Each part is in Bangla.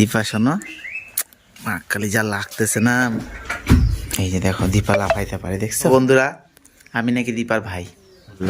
দীপা শোনো কালি যা লাগতেছে না। এই যে দেখো দীপা লাফাইতে পারে দেখছ? বন্ধুরা আমি নাকি দীপার ভাই। বলল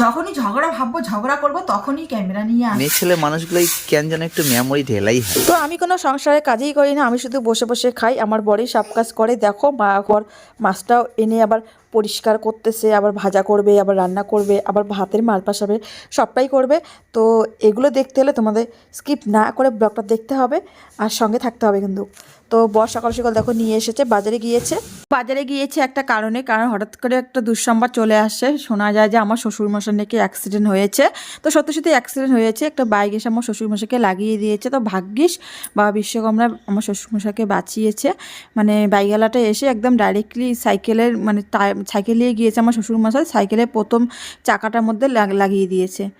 যখনই ঝগড়া ভাববো ঝগড়া করব তখনই ক্যামেরা নিয়ে আস মেয়ে ছেলে মানুষগুলোই কেন যেন একটু মেমোরি ঢেলাই হয়। তো আমি কোনো সংসারে কাজই করি না আমি শুধু বসে বসে খাই আমার বড়ই সব কাজ করে। দেখো মা ঘর মাছটাও এনে আবার পরিষ্কার করতেছে আবার ভাজা করবে আবার রান্না করবে আবার ভাতের মাল পাশাবে সবটাই করবে। তো এগুলো দেখতে হলে তোমাদের স্কিপ না করে ব্লগটা দেখতে হবে আর সঙ্গে থাকতে হবে কিন্তু। তো বর সকাল সকাল দেখো নিয়ে এসেছে বাজারে গিয়েছে। বাজারে গিয়েছে একটা কারণে, কারণ হঠাৎ করে একটা দুঃসংবাদ চলে আসে। শোনা যায় যে আমার শ্বশুরমশার নাকি অ্যাক্সিডেন্ট হয়েছে। তো সত্যি সত্যি অ্যাক্সিডেন্ট হয়েছে। একটা বাইক এসে আমার শ্বশুরমশাইকে লাগিয়ে দিয়েছে। তো ভাগ্যিস বা বিশ্বকর্মা আমার শ্বশুরমশাইকে বাঁচিয়েছে। মানে বাইকওয়ালাটা এসে একদম ডাইরেক্টলি সাইকেলের মানে সাইকেল নিয়ে গিয়েছে আমার শ্বশুরমশাই। সাইকেলের প্রথম চাকাটার মধ্যে লাগ- লাগিয়ে দিয়েছে।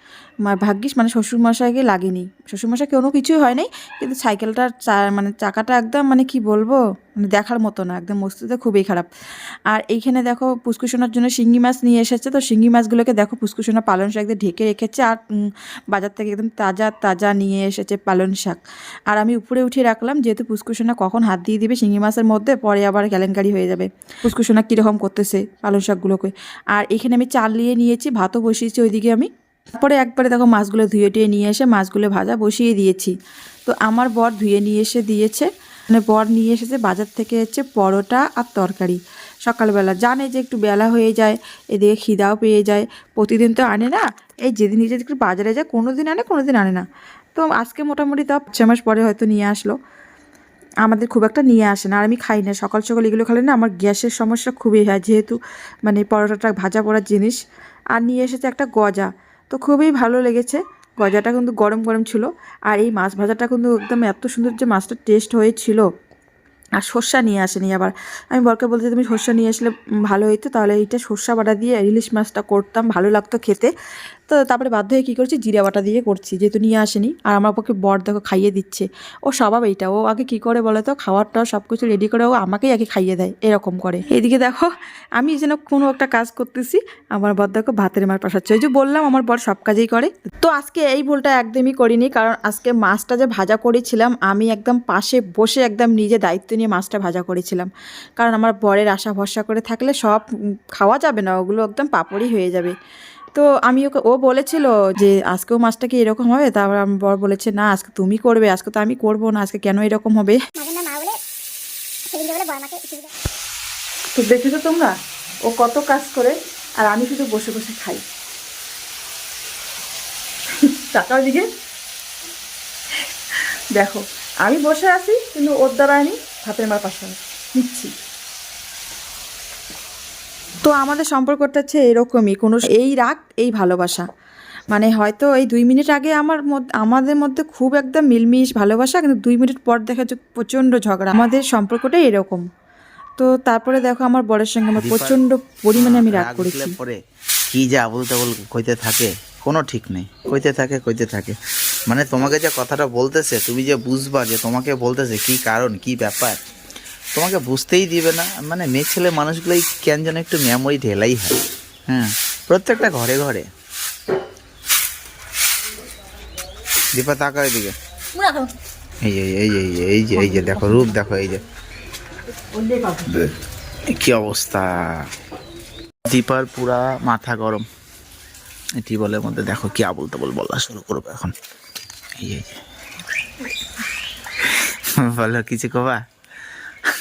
ভাগ্যিস মানে শ্বশুরমশাইকে লাগেনি। শ্বশুরমশাই কোনো কিছুই হয় নাই কিন্তু সাইকেলটার চা- মানে চাকাটা একদম মানে কি বলব মানে দেখার মতো না, একদম মস্তিতে খুবই খারাপ। আর এইখানে দেখো পুষ্কুসোনার জন্য শিঙ্গি মাছ নিয়ে এসেছে, তো শিঙ্গি মাছগুলোকে দেখো পুষ্কুসোনা পালন শাক দিয়ে ঢেকে রেখেছে আর বাজার থেকে একদম তাজা তাজা নিয়ে এসেছে পালন শাক। আর আমি উপরে উঠিয়ে রাখলাম, যেহেতু পুষ্কুসোনা কখন হাত দিয়ে দিবে শিঙ্গি মাছের মধ্যে, পরে আবার কেলেঙ্কারি হয়ে যাবে। পুষ্কুসোনা কীরকম করতেছে পালন শাকগুলোকে। আর এখানে আমি চাল নিয়ে নিয়েছি, ভাতও বসিয়েছি ওইদিকে আমি। তারপরে একবারে দেখো মাছগুলো ধুয়ে টুয়ে নিয়ে এসে মাছগুলো ভাজা বসিয়ে দিয়েছি। তো আমার বর ধুয়ে নিয়ে এসে দিয়েছে। মানে বর নিয়ে এসেছে বাজার থেকে হচ্ছে পরোটা আর তরকারি। সকালবেলা জানে যে একটু বেলা হয়ে যায়, এদিকে খিদাও পেয়ে যায়। প্রতিদিন তো আনে না, এই যেদিন নিজে একটু বাজারে যায় কোনো দিন আনে কোনো দিন আনে না। তো আজকে মোটামুটি তাও ছ মাস পরে হয়তো নিয়ে আসলো। আমাদের খুব একটা নিয়ে আসে না, আর আমি খাই না। সকাল সকাল এগুলো খেলে না আমার গ্যাসের সমস্যা খুবই হয়, যেহেতু মানে পরোটাটা ভাজা পড়ার জিনিস। আর নিয়ে এসেছে একটা গজা। তো খুবই ভালো লেগেছে। গজাটা কিন্তু গরম গরম ছিল। আর এই মাছ ভাজাটা কিন্তু একদম এত সুন্দর যে মাছটা টেস্ট হয়েছিল। আর সর্ষা নিয়ে আসেনি আবার। আমি বরকে বলতে তুমি সর্ষা নিয়ে আসলে ভালো হইতো, তাহলে এইটা সর্ষা বাটা দিয়ে ইলিশ মাছটা করতাম, ভালো লাগতো খেতে। তো তারপরে বাধ্য হয়ে কী করছি? জিরা বাটা দিয়ে করছি, যেহেতু নিয়ে আসেনি। আর আমার পক্ষে বর দেখো খাইয়ে দিচ্ছে। ও স্বভাব এইটা। ও আগে কী করে বলে তো খাওয়ারটা সব কিছু রেডি করে ও আমাকেই আগে খাইয়ে দেয়, এরকম করে। এদিকে দেখো, আমি যেন কোনো একটা কাজ করতেছি, আমার বর দেখো ভাতের মার পাশাচ্ছে ওই যে বললাম, আমার বর সব কাজেই করে। তো আজকে এই ভুলটা একদমই করিনি, কারণ আজকে মাছটা যে ভাজা করেছিলাম, আমি একদম পাশে বসে একদম নিজে দায়িত্ব নিয়ে মাছটা ভাজা করেছিলাম। কারণ আমার বরের আশা ভরসা করে থাকলে সব খাওয়া যাবে না, ওগুলো একদম পাপড়ই হয়ে যাবে। তো আমি ওকে ও বলেছিল যে আজকেও মাছটা কি এরকম হবে? তারপর আমার বর বলেছে না আজকে তুমি করবে আজকে তো আমি করব না আজকে কেন এরকম হবে? না মা বলে সেদিনকে বলে বড় মাকে সুবিধা তো দেখেছ তোমরা? ও কত কাজ করে আর আমি শুধু বসে বসে খাই। টাকার দিকে দেখো আমি বসে আছি কিন্তু ওর দ্বারা আমি ভাতের মার পাশে নিচ্ছি। তো আমাদের সম্পর্কটা হচ্ছে এরকমই কোনো এই রাগ এই ভালোবাসা। মানে হয়তো এই দুই মিনিট আগে আমার আমাদের মধ্যে খুব একদম মিলমিশ ভালোবাসা কিন্তু দুই মিনিট পর দেখা যাচ্ছে প্রচণ্ড ঝগড়া। আমাদের সম্পর্কটাই এরকম। তো তারপরে দেখো আমার বরের সঙ্গে আমার প্রচণ্ড পরিমাণে আমি রাগ রাগ করেছি। পরে কি যে আবল তাবল কইতে থাকে কোনো ঠিক নেই। কইতে থাকে কইতে থাকে। মানে তোমাকে যে কথাটা বলতেছে তুমি যে বুঝবা যে তোমাকে বলতেছে কি কারণ কি ব্যাপার? তোমাকে বুঝতেই দিবে না। মানে মেয়ে ছেলে মানুষগুলোই কেন যেন একটু মেমোরি ঢেলাই হয়। হ্যাঁ প্রত্যেকটা ঘরে ঘরে। দীপা তাকার দিকে এই যে এই যে এই যে এই যে দেখো রূপ দেখো এই যে। কি অবস্থা? দীপার পুরা মাথা গরম। বলে মধ্যে দেখো কি আবল তাবল বলা শুরু করব এখন। এই বলো কিছু কবা?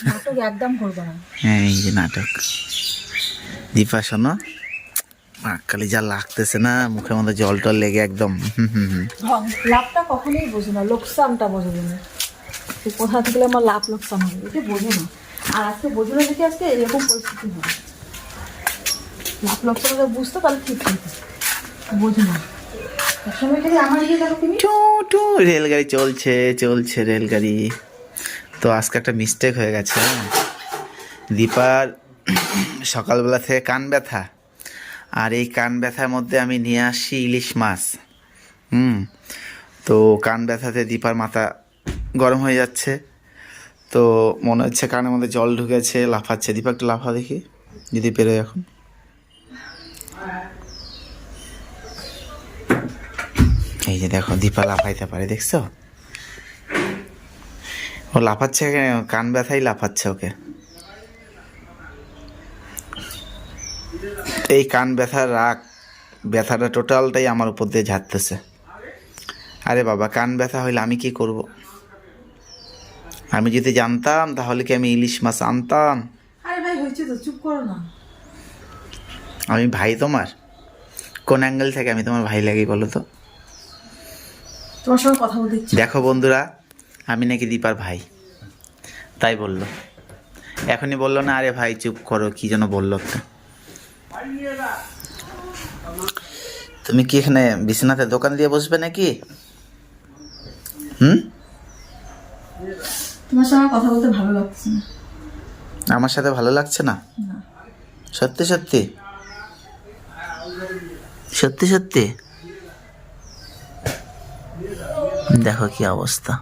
নাটক একদম করব না। হ্যাঁ এই যে নাটক। দীপা শোনো। কালি যা লাগতেছে না মুখের মধ্যে জল টল লেগে একদম হুম হুম হুম। ঢং লাভটা কখনোই বোঝো না লোকসানটা বোঝো না। কোথা থেকে আমার লাভ লোকসান হবে? এটা বোঝো না। আর আজকে বোঝো না দেখে আজকে এরকম পরিস্থিতি লাভ লোকসান যদি বুঝতো তাহলে ঠিক বোঝো না। একসময় থেকে আমার ইয়ে দেখো তুমি। টু টু রেলগাড়ি চলছে চলছে রেলগাড়ি। তো আজকে একটা মিস্টেক হয়ে গেছে। দীপার সকালবেলা থেকে কান ব্যথা, আর এই কান ব্যথার মধ্যে আমি নিয়ে আসি ইলিশ মাছ, হুম? তো কান ব্যথাতে দীপার মাথা গরম হয়ে যাচ্ছে, তো মনে হচ্ছে কানের মধ্যে জল ঢুকেছে, লাফাচ্ছে। দীপা, একটু লাফা দেখি, যদি পেরোয় এখন। এই যে দেখো, দীপা লাফাইতে পারে, দেখছ? ও লাফাচ্ছে কেন? ব্যথাই লাফাচ্ছে ওকে। এই কান ব্যথার রাগ ব্যথাটা টোটালটাই আমার উপর দিয়ে ঝাড়তেছে। আরে বাবা কান ব্যথা হইলে আমি কি করব? আমি যদি জানতাম তাহলে কি আমি ইলিশ মাছ আনতাম? আরে ভাই হয়েছে তো চুপ করো না। আমি ভাই তোমার? কোন অ্যাঙ্গেল থেকে আমি তোমার ভাই লাগি বলো তো? তোমার সঙ্গে কথা বলতে দেখো বন্ধুরা আমি নাকি দীপার ভাই। তাই বলল। এখনই বলল না আরে ভাই চুপ করো কি যেন বলল একটা। তুমি কি এখানে বিছানাতে দোকান দিয়ে বসবে নাকি? হুম? তোমার সঙ্গে কথা বলতে ভালো লাগছে না। আমার সাথে ভালো লাগছে না? সত্যি সত্যি? সত্যি সত্যি? দেখো কি অবস্থা।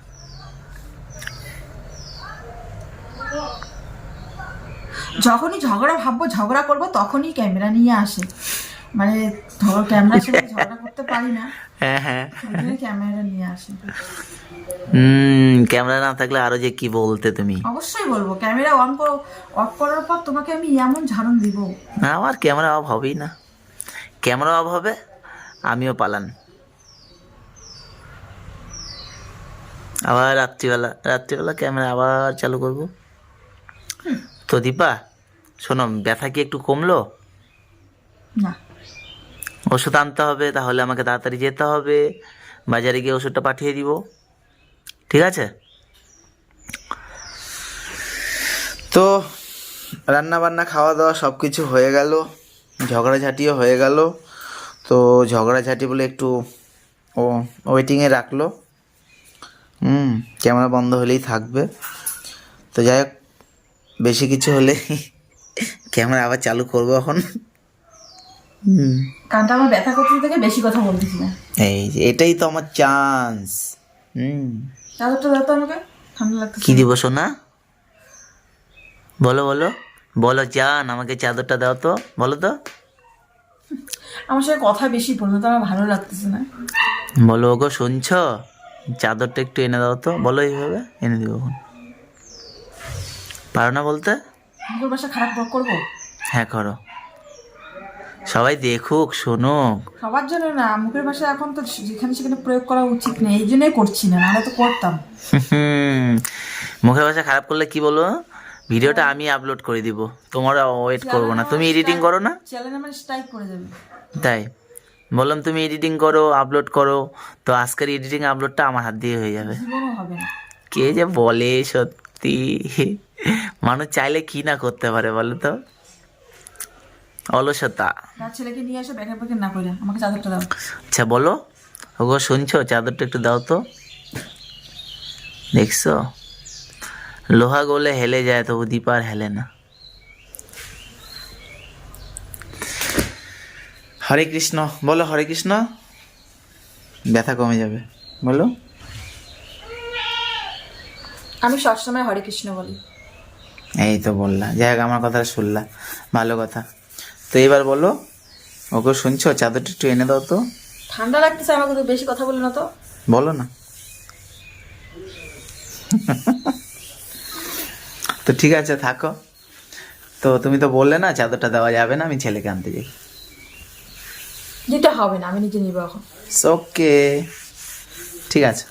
যখনই ঝগড়া ভাববো ঝগড়া করব তখনই ক্যামেরা নিয়ে আসে। মানে ধরো ক্যামেরার সাথে ঝগড়া করতে পারি না। হ্যাঁ হ্যাঁ। ক্যামেরা নিয়ে আসে। হুম ক্যামেরা না থাকলে আরও যে কি বলতে তুমি? অবশ্যই বলব ক্যামেরা অন করো অফ করার পর তোমাকে আমি এমন ঝাড়ন দিব। না আমার ক্যামেরা অফ হবেই না। ক্যামেরা অফ হবে আমিও পালান। আবার রাত্রিবেলা রাত্রিবেলা ক্যামেরা আবার চালু করব। তো দীপা শোনো ব্যথা কি একটু কমলো? না। ওষুধ আনতে হবে তাহলে আমাকে তাড়াতাড়ি যেতে হবে। বাজারে গিয়ে ওষুধটা পাঠিয়ে দিব। ঠিক আছে? তো রান্না বান্না খাওয়া দাওয়া সব কিছু হয়ে গেল। ঝগড়াঝাটিও হয়ে গেল। তো ঝগড়াঝাটি বলে একটু ও ওয়েটিংয়ে রাখল। হুম ক্যামেরা বন্ধ হলেই থাকবে। তো যাই হোক বেশি কিছু হলে ক্যামেরা আবার চালু করব এখন। হুম। কানটা আমার ব্যথা করতে থেকে বেশি কথা বলতেছি না। এই যে এটাই তো আমার চান্স হুম। চাদরটা দাও তো আমাকে ঠান্ডা লাগতেছে। কি দিব সোনা? বলো বলো। বলো জান আমাকে চাদরটা দাও তো বলো তো। আমার সাথে কথা বেশি বলল তো আমার ভালো লাগতেছে না। বলো ওগো শুনছ? চাদরটা একটু এনে দাও তো বলো এইভাবে এনে দিব এখন। পারো না বলতে? মুখের বাসা খারাপ করব? হ্যাঁ করো। সবাই দেখুক শুনুক। সবার জন্য না মুখের ভাষা এখন তো যেখানে সেখানে প্রয়োগ করা উচিত না এই জন্যই করছি না নাহলে তো করতাম। মুখের ভাষা খারাপ করলে কি বলো? ভিডিওটা আমি আপলোড করে দিব। তোমার ওয়েট করব না। তুমি এডিটিং করো না? চ্যানেল আমার স্ট্রাইক করে যাবে তাই। বললাম তুমি এডিটিং করো আপলোড করো। তো আজকের এডিটিং আপলোডটা আমার হাত দিয়ে হয়ে যাবে। হবে না। কে যে বলে সত্যি মানুষ চাইলে কি না করতে পারে বলো তো? অলসতা। ছেলেকে নিয়ে এসে ব্যাকের ব্যাকের না করে আমাকে চাদরটা দাও। আচ্ছা বলো। ওগো শুনছো? চাদরটা একটু দাও তো। দেখছ? লোহা গোলে হেলে যায় তবু দীপার হেলে না। হরে কৃষ্ণ। বলো হরে কৃষ্ণ। ব্যথা কমে যাবে। বলো। আমি সবসময় হরে কৃষ্ণ বলি। এই তো বললা। যাই হোক আমার কথা শুনলা। ভালো কথা। তো এবার বলো ওকে শুনছো? চাদরটা একটু এনে দাও তো। ঠান্ডা লাগতেছে আমাকে তো বেশি কথা বলে না তো। বলো না। তো ঠিক আছে থাকো। তো তুমি তো বললে না চাদরটা দেওয়া যাবে না আমি ছেলেকে আনতে যাই। যেটা হবে না আমি নিজে নিবো এখন। ওকে ঠিক আছে।